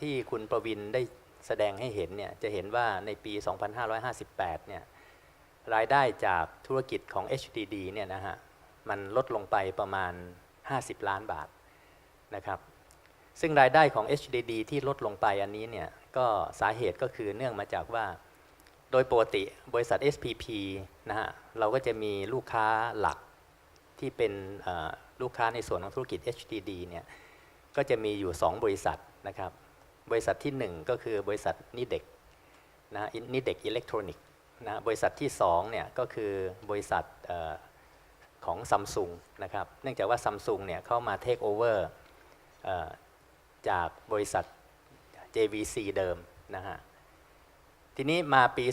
ที่คุณประวินได้แสดงให้เห็นเนี่ยจะเห็นว่าในปี 2558 เนี่ยรายได้จากธุรกิจของ HDD เนี่ยนะฮะมันลดลงไปประมาณ 50 ล้านบาทนะครับซึ่งรายได้ของ HDD ที่ลดลงไปอันนี้เนี่ยก็สาเหตุก็คือเนื่องมาจากว่าโดยปกติบริษัท SPP นะฮะเราก็จะมีลูกค้าหลักที่เป็นลูกค้าในส่วนของธุรกิจ HDD เนี่ยก็จะมีอยู่ 2 บริษัท นะครับ บริษัทที่ 1 ก็คือบริษัทนิเด็กนะนิเด็กอิเล็กทรอนิกส์นะบริษัทที่2เนี่ยก็คือบริษัทของซัมซุงนะครับเนื่องจากว่าซัมซุงเนี่ยเข้ามาเทคโอเวอร์จากบริษัท JVC เดิมนะฮะทีนี้มาปี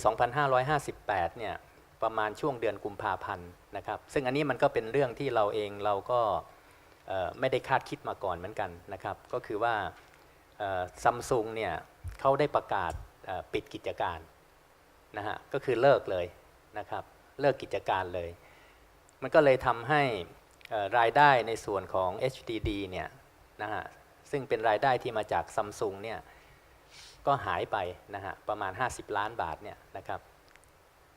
2558 เนี่ยประมาณช่วงเดือนกุมภาพันธ์นะครับ ซึ่งอันนี้มันก็เป็นเรื่องที่เราเองเราก็ไม่ได้คาดคิดมาก่อนเหมือนกันนะครับ ก็คือว่า ซัมซุงเนี่ยเขาได้ประกาศปิดกิจการนะฮะก็คือเลิกเลยนะครับเลิกกิจการเลย มันก็เลยทำให้รายได้ในส่วนของ HDD เนี่ยนะฮะซึ่งเป็นรายได้ที่มาจากซัมซุงเนี่ยก็หายไปนะฮะประมาณ 50 ล้านบาทเนี่ยนะครับ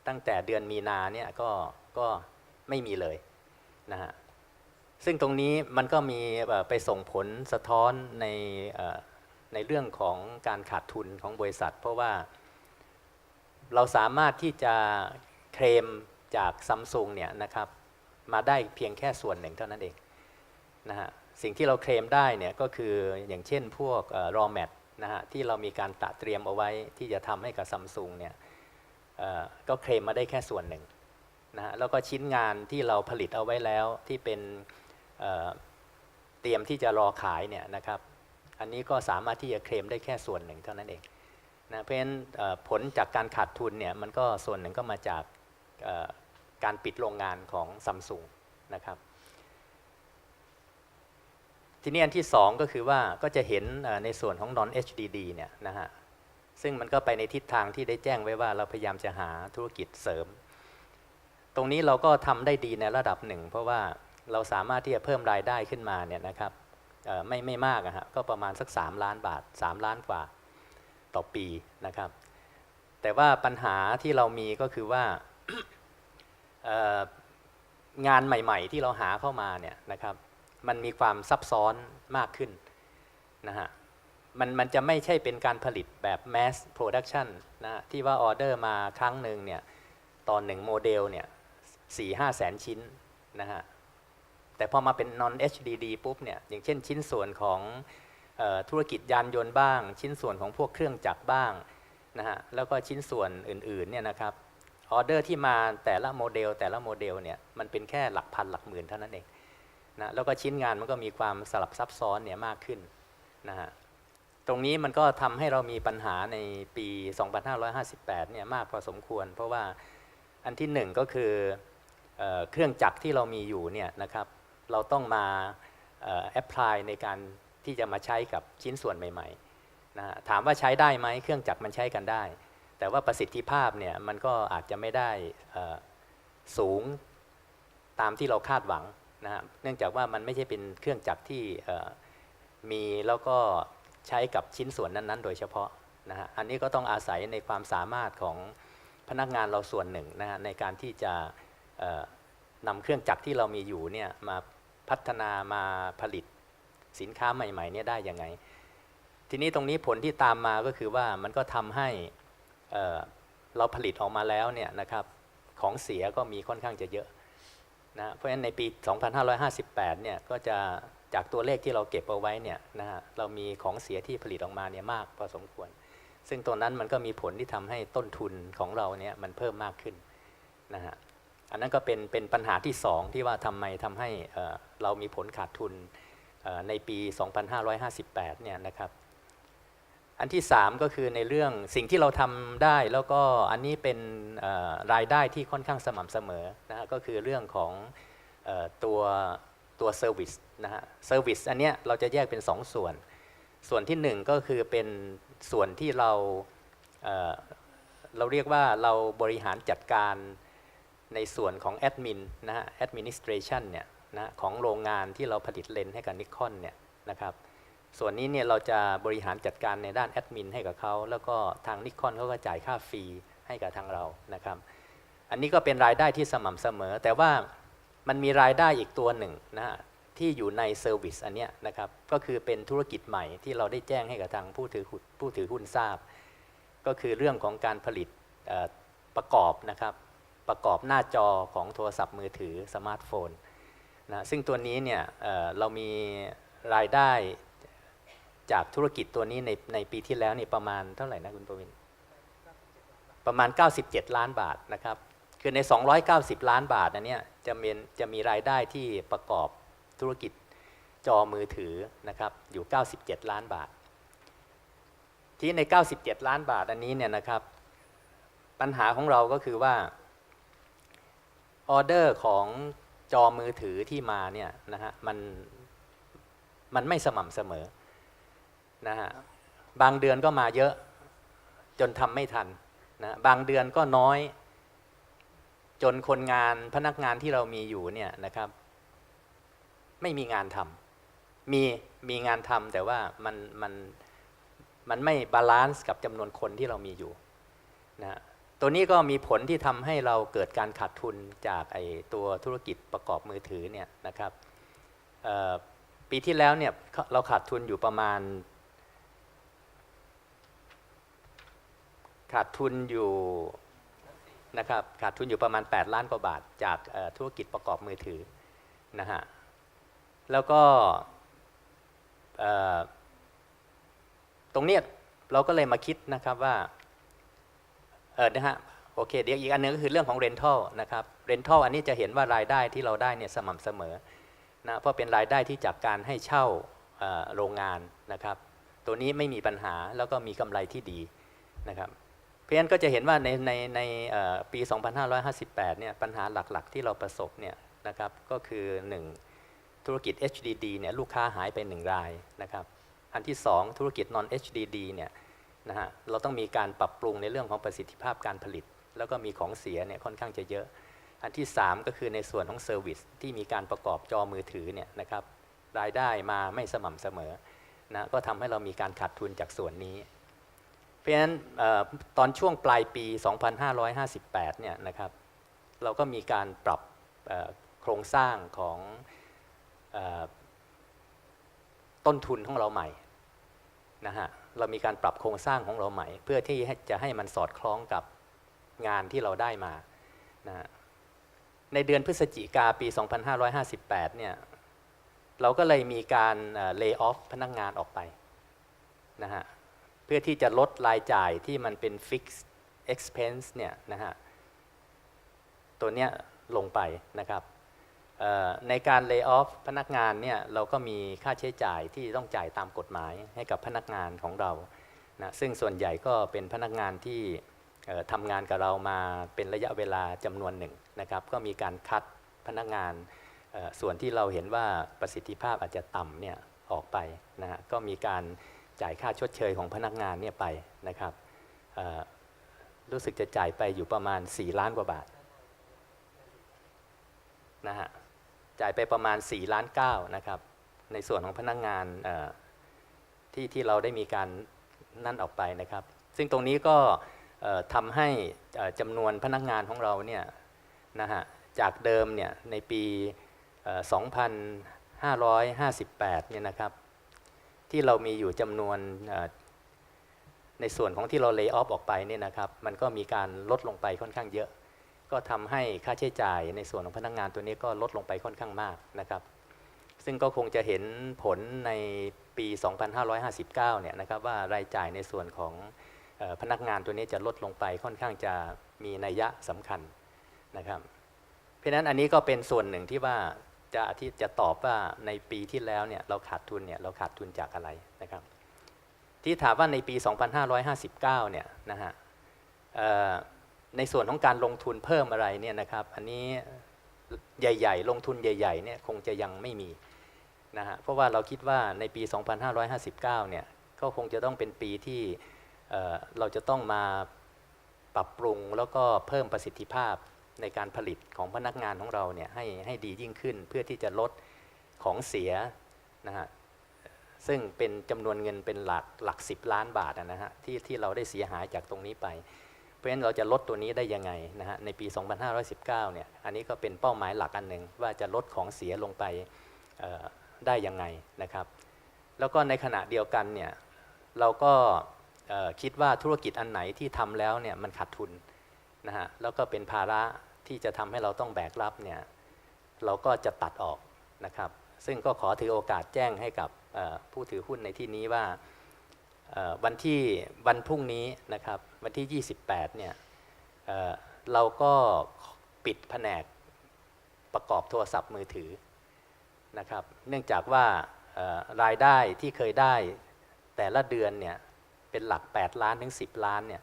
ตั้งแต่เดือนมีนาเนี่ยก็ก็ไม่มีเลยนะฮะซึ่งตรงนี้มันก็มีไปส่งผลสะท้อนใน ในเรื่องของการขาดทุนของบริษัท เพราะว่าเราสามารถที่จะเคลมจากซัมซุงเนี่ยนะครับมาได้เพียงแค่ส่วนหนึ่งเท่านั้นเองนะฮะสิ่งที่เราเคลมได้เนี่ยก็คืออย่างเช่นพวกรอแมทนะฮะที่เรามีการตระเตรียมเอาไว้ที่จะทำให้กับซัมซุงเนี่ยก็เคลมมาได้แค่ส่วนหนึ่งนะฮะแล้วก็ชิ้นงานที่เราผลิตเอาไว้แล้วที่เป็นเตรียมที่จะรอขายเนี่ยนะครับ อันนี้ก็สามารถที่จะเคลมได้แค่ส่วนหนึ่งเท่านั้นเองนะเพราะฉะนั้นผลจากการขาดทุนเนี่ยมันก็ส่วนหนึ่งก็มาจากการปิดโรงงานของซัมซุงนะครับทีนี้อันที่สองก็คือว่าก็จะเห็นในส่วนของ non HDD เนี่ยนะฮะซึ่งมันก็ไปในทิศทางที่ได้แจ้งไว้ว่าเราพยายามจะหาธุรกิจเสริม ตรงนี้เราก็ทำได้ดีในระดับหนึ่ง เพราะว่าเราสามารถที่จะเพิ่มรายได้ขึ้นมาเนี่ยนะครับ ไม่ไม่มากอะฮะก็ประมาณสัก 3 ล้านบาท 3 ล้านกว่าต่อปีนะครับ แต่ว่าปัญหาที่เรามีก็คือว่างานใหม่ ๆ ที่เราหาเข้ามาเนี่ยนะครับมันมีความซับซ้อนมากขึ้นนะฮะมันมันจะไม่ใช่เป็นการผลิตแบบ mass production นะฮะที่ว่าออเดอร์มาครั้งหนึ่งเนี่ยตอนหนึ่งโมเดลเนี่ยสี่ห้าแสนชิ้นนะฮะ แต่พอมาเป็น non HDD ปุ๊บเนี่ยอย่างเช่นชิ้นส่วนของออธุรกิจยานยนต์บ้าง ชิ้นส่วนของพวกเครื่องจักรบ้างนะฮะแล้วก็ชิ้นส่วนอื่นๆเนี่ยนะครับออเดอร์ที่มาแต่ละโมเดลแต่ละโมเดลเนี่ยมันเป็นแค่หลักพันหลักหมื่นเท่านั้นเองนะแล้วก็ชิ้นงานมันก็มีความสลับซับซ้อนเนี่ยมากขึ้นนะฮะตรงนี้มันก็ทำให้เรามีปัญหาในปี 2558 เนี่ยมากพอสมควร เพราะว่าอันที่หนึ่งก็คือเออเครื่องจักรที่เรามีอยู่เนี่ยนะครับ เราต้องมาแอพพลายในการที่จะมาใช้กับชิ้นส่วนใหม่ๆนะถามว่าใช้ได้ไหมเครื่องจักรมันใช้กันได้ แต่ว่าประสิทธิภาพเนี่ยมันก็อาจจะไม่ได้สูงตามที่เราคาดหวังนะฮะเนื่องจากว่ามันไม่ใช่เป็นเครื่องจักรที่มีแล้วก็ใช้กับชิ้นส่วนนั้นๆ โดยเฉพาะนะฮะอันนี้ก็ต้องอาศัยในความสามารถของพนักงานเราส่วนหนึ่งนะฮะในการที่จะนำเครื่องจักรที่เรามีอยู่เนี่ยมา พัฒนามาผลิตสินค้าใหม่ๆเนี่ยได้ยังไง ทีนี้ตรงนี้ผลที่ตามมาก็คือว่ามันก็ทำให้เเราผลิตออกมาแล้วเนี่ยนะครับของเสียก็มีค่อนข้างจะเยอะนะเพราะฉะนั้นในปี 2558 เนี่ยก็จะจากตัวเลขที่เราเก็บเอาไว้เนี่ยนะฮะเรามีของเสียที่ผลิตออกมาเนี่ยมากพอสมควร ซึ่งตัวนั้นมันก็มีผลที่ทำให้ต้นทุนของเราเนี่ยมันเพิ่มมากขึ้นนะฮะ อันนั้นก็เป็นเป็นปัญหาที่สองที่ว่าทำไมทำให้เรามีผลขาดทุนในปี 2558 เนี่ยนะครับ อันที่ 3 ก็คือในเรื่องสิ่งที่เราทำได้แล้วก็อันนี้เป็นรายได้ที่ค่อนข้างสม่ำเสมอนะฮะก็คือเรื่องของออตัวตัวเซอร์วิสนะฮะเซอร์วิสอันเนี้ยเราจะแยกเป็น 2ส่วน ส่วนที่ 1 ก็คือเป็นส่วนที่เราเเราเรียกว่าเราบริหารจัดการ ในส่วนของแอดมินนะฮะแอดมินิสเทรชันเนี่ยนะของโรงงานที่เราผลิตเลนส์ให้กับนิคอนเนี่ยนะครับส่วนนี้เนี่ยเราจะบริหารจัดการในด้านแอดมินให้กับเขาแล้วก็ทางนิคอนเขาก็จ่ายค่าฟรีให้กับทางเรานะครับ อันนี้ก็เป็นรายได้ที่สม่ำเสมอ แต่ว่ามันมีรายได้อีกตัวหนึ่งนะฮะที่อยู่ในเซอร์วิสอันเนี้ยนะครับก็คือเป็นธุรกิจใหม่ที่เราได้แจ้งให้กับทางผู้ถือหุ้นผู้ถือหุ้นทราบ ก็คือเรื่องของการผลิตประกอบนะครับ ประกอบหน้าจอของโทรศัพท์มือถือสมาร์ทโฟนนะซึ่งตัวนี้เนี่ยเเรามีรายได้จากธุรกิจตัวนี้ในในปีที่แล้วนี่ประมาณเท่าไหร่นะคุณประวินประมาณ 97 ล้านบาทนะครับ คือใน 290 ล้านบาทนะเนี่ยจะมีจะมีรายได้ที่ประกอบธุรกิจจอมือถือนะครับอยู่ 97 ล้านบาท ที่ใน 97 ล้านบาทอันนี้เนี่ยนะครับ ปัญหาของเราก็คือว่า ออเดอร์ของจอมือถือที่มาเนี่ยนะฮะมันมันไม่สม่ำเสมอนะฮะบางเดือนก็มาเยอะจนทำไม่ทันนะบางเดือนก็น้อย จนคนงานพนักงานที่เรามีอยู่เนี่ยนะครับ ไม่มีงานทำมีมีงานทำแต่ว่ามันมันมันไม่บาลานซ์กับจำนวนคนที่เรามีอยู่นะฮะ ตัวนี้ก็มีผลที่ทำให้เราเกิดการขาดทุนจากไอตัวธุรกิจประกอบมือถือเนี่ยนะครับปีที่แล้วเนี่ยเราขาดทุนอยู่ประมาณ ขาดทุนอยู่นะครับขาดทุนอยู่ประมาณ 8 ล้านกว่าบาท จากธุรกิจประกอบมือถือนะฮะแล้วก็ตรงเนี้ยเราก็เลยมาคิดนะครับว่า เออนะฮะโอเคเดี๋ยวอีกอันหนึงก็คือเรื่องของ Rental นะครับ Rental อันนี้จะเห็นว่ารายได้ที่เราได้เนี่ยสม่ำเสมอนะเพราะเป็นรายได้ที่จากการให้เช่าโรงงานนะครับ ตัวนี้ไม่มีปัญหาแล้วก็มีกำไรที่ดีนะครับเพราะฉะนั้นก็จะเห็นว่าในในในเอ่อปี 2558 เนี่ยปัญหาหลักๆ ที่เราประสบเนี่ยนะครับก็คือ 1 ธุรกิจ HDD เนี่ยลูกค้าหายไป 1 รายนะครับอันที่ 2 ธุรกิจ non HDD เนี่ย นะฮะเราต้องมีการปรับปรุงในเรื่องของประสิทธิภาพการผลิต แล้วก็มีของเสียเนี่ยค่อนข้างจะเยอะ อันที่ 3 ก็คือในส่วนของเซอร์วิสที่มีการประกอบจอมือถือเนี่ยนะครับรายได้มาไม่สม่ำเสมอนะก็ทำให้เรามีการขาดทุนจากส่วนนี้ เพราะฉะนั้นออตอนช่วงปลายปี 2558 เนี่ยนะครับเราก็มีการปรับโครงสร้างของออต้นทุนของเราใหม่นะฮะ เรามีการปรับโครงสร้างของเราใหม่ เพื่อที่จะให้มันสอดคล้องกับงานที่เราได้มานะในเดือนพฤศจิกาปี 2558 เนี่ยเราก็เลยมีการเลิกออฟพนักงานออกไปนะฮะเพื่อที่จะลดรายจ่ายที่มันเป็น fixed expense เนี่ยนะฮะตัวเนี้ยลงไปนะครับ ในการ lay off พนักงานเนี่ยเราก็มีค่าใช้จ่ายที่ต้องจ่ายตามกฎหมายให้กับพนักงานของเรานะซึ่งส่วนใหญ่ก็เป็นพนักงานที่ทำงานกับเรามาเป็นระยะเวลาจำนวนหนึ่งนะครับ ก็มีการคัดพนักงานส่วนที่เราเห็นว่าประสิทธิภาพอาจจะต่ำเนี่ยออกไปนะฮะก็มีการจ่ายค่าชดเชยของพนักงานเนี่ยไปนะครับรู้สึกจะจ่ายไปอยู่ประมาณ 4 ล้านกว่าบาท นะฮะจ่ายไปประมาณ4ล้าน9นะครับ ในส่วนของพนักงานที่ที่เราได้มีการนั่นออกไปนะครับ ซึ่งตรงนี้ก็ทำให้จำนวนพนักงานของเราเนี่ยนะฮะจากเดิมเนี่ยในปีเอ่อ2558 เนี่ยนะครับ ที่เรามีอยู่จำนวนในส่วนของที่เราเลิกออฟออกไปเนี่ยนะครับ มันก็มีการลดลงไปค่อนข้างเยอะ ก็ทำให้ค่าใช้จ่ายในส่วนของพนักงานตัวนี้ก็ลดลงไปค่อนข้างมากนะครับ ซึ่งก็คงจะเห็นผลในปี 2559 เนี่ยนะครับว่ารายจ่ายในส่วนของออพนักงานตัวนี้จะลดลงไปค่อนข้างจะมีนัยยะสำคัญนะครับ เพราะฉะนั้นอันนี้ก็เป็นส่วนหนึ่งที่ว่าจะที่จะตอบว่าในปีที่แล้วเนี่ยเราขาดทุนเนี่ยเราขาดทุนจากอะไรนะครับ ที่ถามว่าในปี 2559 เนี่ยนะฮะ ในส่วนของการลงทุนเพิ่มอะไรเนี่ยนะครับ อันนี้ใหญ่ ๆ ลงทุนใหญ่ ๆ เนี่ยคงจะยังไม่มีนะฮะเพราะว่าเราคิดว่าในปี 2559 เนี่ยก็คงจะต้องเป็นปีที่เอ่อเราจะต้องมาปรับปรุงแล้วก็เพิ่มประสิทธิภาพในการผลิตของพนักงานของเราเนี่ยให้ให้ดียิ่งขึ้นเพื่อที่จะลดของเสียนะฮะซึ่งเป็นจำนวนเงินเป็นหลักหลักสิบล้านบาทนะฮะที่ที่เราได้เสียหายจากตรงนี้ไป ราะฉะนั้นเราจะลดตัวนี้ได้ยังไงนะฮะในปี 2519 เนี่ยอันนี้ก็เป็นเป้าหมายหลักอันหนึ่งว่าจะลดของเสียลงไปได้ยังไงนะครับ แล้วก็ในขณะเดียวกันเนี่ยเราก็คิดว่าธุรกิจอันไหนที่ทำแล้วเนี่ยมันขาดทุนนะฮะแล้วก็เป็นภาระที่จะทำให้เราต้องแบกรับเนี่ยเราก็จะตัดออกนะครับ ซึ่งก็ขอถือโอกาสแจ้งให้กับผู้ถือหุ้นในที่นี้ว่า วันที่วันพรุ่งนี้นะครับวันที่ 28เนี่ยเอ่อเราก็ปิดแผนกประกอบโทรศัพท์มือถือนะครับเนื่องจากว่ารายได้ที่เคยได้แต่ละเดือนเนี่ยเป็นหลัก 8 ล้านถึง 10 ล้านเนี่ย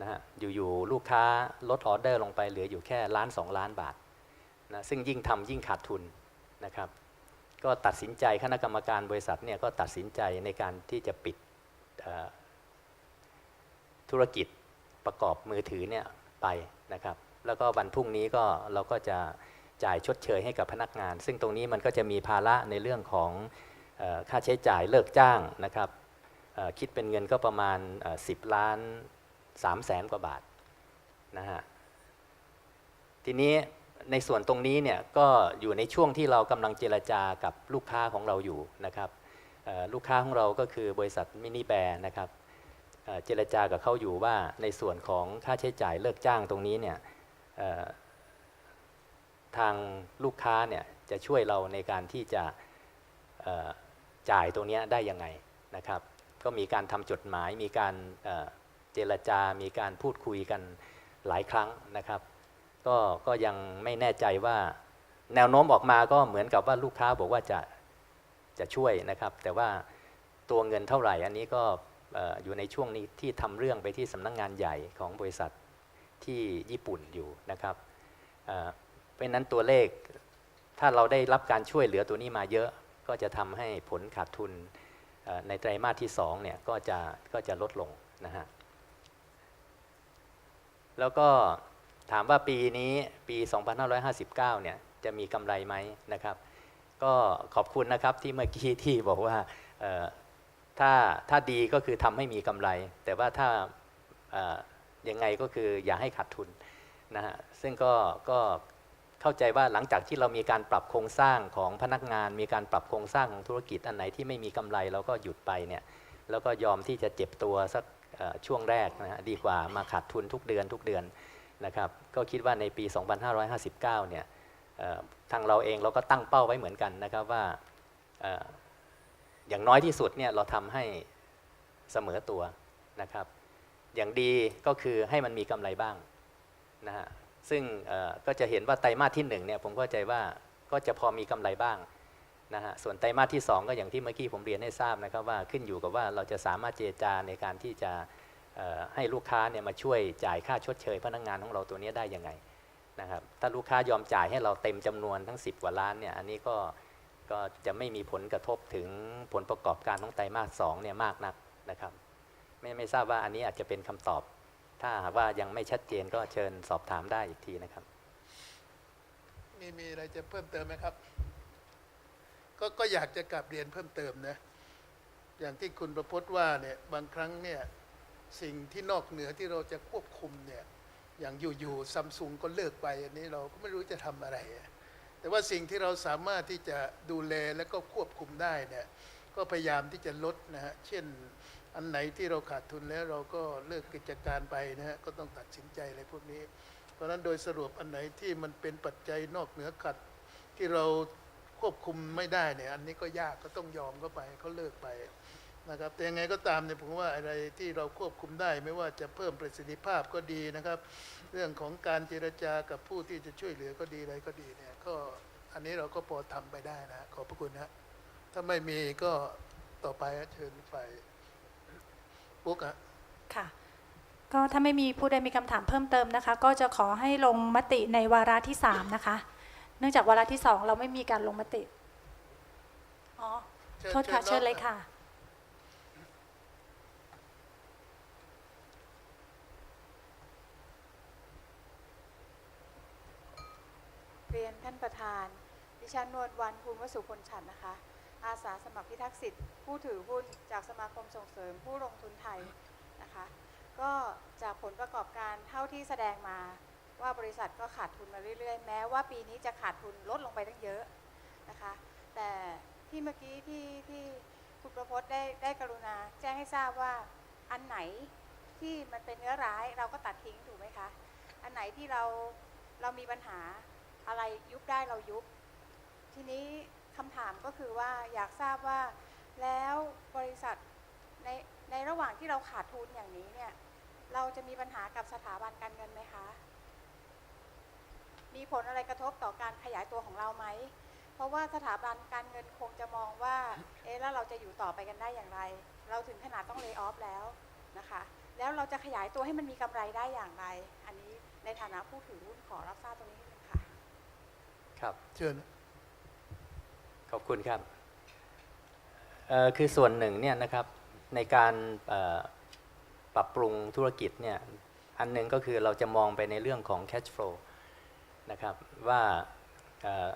นะฮะอยู่ๆลูกค้าลดออเดอร์ลงไปเหลืออยู่แค่ล้าน 2 ล้านบาทนะซึ่งยิ่งทำยิ่งขาดทุนนะครับก็ตัดสินใจคณะกรรมการบริษัทเนี่ยก็ตัดสินใจในการที่จะปิด ธุรกิจประกอบมือถือเนี่ยไปนะครับ แล้วก็วันพรุ่งนี้ก็เราก็จะจ่ายชดเชยให้กับพนักงาน ซึ่งตรงนี้มันก็จะมีภาระในเรื่องของออค่าใช้จ่ายเลิกจ้างนะครับคิดเป็นเงินก็ประมาณ 10 ล้าน3แสนกว่าบาทนะฮะทีนี้ในส่วนตรงนี้เนี่ยก็อยู่ในช่วงที่เรากำลังเจรจากับลูกค้าของเราอยู่นะครับ ลูกค้าของเราก็คือบริษัทมินิแบร์นะครับเจรจากับเขาอยู่ว่าในส่วนของค่าใช้จ่ายเลิกจ้างตรงนี้เนี่ยทางลูกค้าเนี่ยจะช่วยเราในการที่จะจ่ายตรงนี้ได้ยังไงนะครับ ก็มีการทำจดหมายมีการเอ่อเจรจา มีการพูดคุยกันหลายครั้งนะครับ ก็ก็ยังไม่แน่ใจว่าแนวโน้มออกมาก็เหมือนกับว่าลูกค้าบอกว่าจะ จะช่วยนะครับ แต่ว่าตัวเงินเท่าไหร่อันนี้ก็ออยู่ในช่วงนี้ที่ทำเรื่องไปที่สำนักงงานใหญ่ของบริษัทที่ญี่ปุ่นอยู่นะครับเพราะนั้นตัวเลขถ้าเราได้รับการช่วยเหลือตัวนี้มาเยอะ ก็จะทำให้ผลขาดทุนในไตรมาสที่2เนี่ยก็จะก็จะลดลงนะฮะแล้วก็ถามว่าปีนี้ปี 2559 เนี่ยจะมีกำไรไหมนะครับ ก็ขอบคุณนะครับที่เมื่อกี้ที่บอกว่าถ้าถ้าดีก็คือทำให้มีกำไร แต่ว่าถ้าเอ่อยังไงก็คืออย่าให้ขาดทุนนะฮะซึ่งก็ก็เข้าใจว่าหลังจากที่เรามีการปรับโครงสร้างของพนักงาน มีการปรับโครงสร้างของธุรกิจอันไหนที่ไม่มีกำไรเราก็หยุดไปเนี่ยแล้วก็ยอมที่จะเจ็บตัวสักช่วงแรกนะฮะดีกว่ามาขาดทุนทุกเดือนทุกเดือนนะครับก็คิดว่าในปี 2559 เนี่ยเอ่อ ทางเราเองเราก็ตั้งเป้าไว้เหมือนกันนะครับว่าอย่างน้อยที่สุดเนี่ยเราทำให้เสมอตัวนะครับ อย่างดีก็คือให้มันมีกำไรบ้างนะฮะซึ่งก็จะเห็นว่าไตรมาสที่1เนี่ยผมเข้าใจว่าก็จะพอมีกำไรบ้างนะฮะส่วนไตรมาสที่ 2 ก็อย่างที่เมื่อกี้ผมเรียนให้ทราบนะครับว่าขึ้นอยู่กับว่าเราจะสามารถเจรจาในการที่จะให้ลูกค้าเนี่ยมาช่วยจ่ายค่าชดเชยพนักงานของเราตัวนี้ได้ยังไง นะครับถ้าลูกค้ายอมจ่ายให้เราเต็มจำนวนทั้ง 10 กว่าล้านเนี่ยอันนี้ก็ก็จะไม่มีผลกระทบถึงผลประกอบการของไตรมาสสองเนี่ยมากนักนะครับไม่ไม่ทราบว่าอันนี้อาจจะเป็นคำตอบ ถ้าหากว่ายังไม่ชัดเจนก็เชิญสอบถามได้อีกทีนะครับ มีมีอะไรจะเพิ่มเติมไหมครับ ก็ก็อยากจะกลับเรียนเพิ่มเติมนะอย่างที่คุณประพจน์ว่าเนี่ยบางครั้งเนี่ยสิ่งที่นอกเหนือที่เราจะควบคุมเนี่ย อย่างอยู่ๆซัมซุงก็เลิกไปอันนี้เราก็ไม่รู้จะทำอะไร แต่ว่าสิ่งที่เราสามารถที่จะดูแลและก็ควบคุมได้เนี่ยก็พยายามที่จะลดนะฮะเช่นอันไหนที่เราขาดทุนแล้วเราก็เลิกกิจการไปนะฮะก็ต้องตัดสินใจอะไรพวกนี้ เพราะฉะนั้นโดยสรุปอันไหนที่มันเป็นปัจจัยนอกเหนือขัดที่เราควบคุมไม่ได้เนี่ยอันนี้ก็ยากก็ต้องยอมเข้าไปเขาเลิกไป นะครับแต่ยังไงก็ตามเนี่ยผมว่าอะไรที่เราควบคุมได้ไม่ว่าจะเพิ่มประสิทธิภาพก็ดีนะครับ เรื่องของการเจรจากับผู้ที่จะช่วยเหลือก็ดีอะไรก็ดีเนี่ยก็อันนี้เราก็พอทำไปได้นะขอบพระคุณนะถ้าไม่มีก็ต่อไปฮะเชิญไปปุ๊กอะค่ะก็ถ้าไม่มีผู้ใดมีคำถามเพิ่มเติมนะคะ ก็จะขอให้ลงมติในวาระที่3นะคะ เนื่องจากวาระที่2เราไม่มีการลงมติอ๋อเชิญโทษค่ะเชิเชิญญเลยเนาะค่ะ รียนท่านประธาน ดิฉันนวลวันภูมิวสุคนฉันนะคะ อาสาสมัครพิทักษ์สิทธิ์ผู้ถือหุ้นจากสมาคมส่งเสริมผู้ลงทุนไทยนะคะ ก็จากผลประกอบการเท่าที่แสดงมาว่าบริษัทก็ขาดทุนมาเรื่อยๆ แม้ว่าปีนี้จะขาดทุนลดลงไปตั้งเยอะนะคะ แต่ที่เมื่อกี้ที่ที่คุณประพจน์ได้ได้กรุณา แจ้งให้ทราบว่าอันไหนที่มันเป็นเนื้อร้ายเราก็ตัดทิ้งถูกไหมคะ อันไหนที่เราเรามีปัญหา อะไรยุบได้เรายุบ ทีนี้คำถามก็คือว่าอยากทราบว่าแล้วบริษัทในในระหว่างที่เราขาดทุนอย่างนี้เนี่ย เราจะมีปัญหากับสถาบันการเงินไหมคะ มีผลอะไรกระทบต่อการขยายตัวของเราไหม เพราะว่าสถาบันการเงินคงจะมองว่า เอ๊ะแล้วเราจะอยู่ต่อไปกันได้อย่างไร เราถึงขนาดต้องเล y o อ f แล้วนะคะ แล้วเราจะขยายตัวให้มันมีกำไรได้อย่างไร อันนี้ในฐานะผู้ถือหุ้นขอรับทราบตรงนี้ ค่ะครับ เชิญขอบคุณครับเอ่อคือส่วนหนึ่งเนี่ยนะครับในการเอ่อปรับปรุงธุรกิจเนี่ยอันหนึ่งก็คือเราจะมองไปในเรื่องของ cash flow นะครับว่าเอ่อ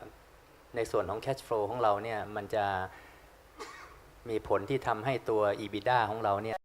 ในส่วนของ cash flow ของเราเนี่ยมันจะมีผลที่ทำให้ตัว EBITDA ของเราเนี่ย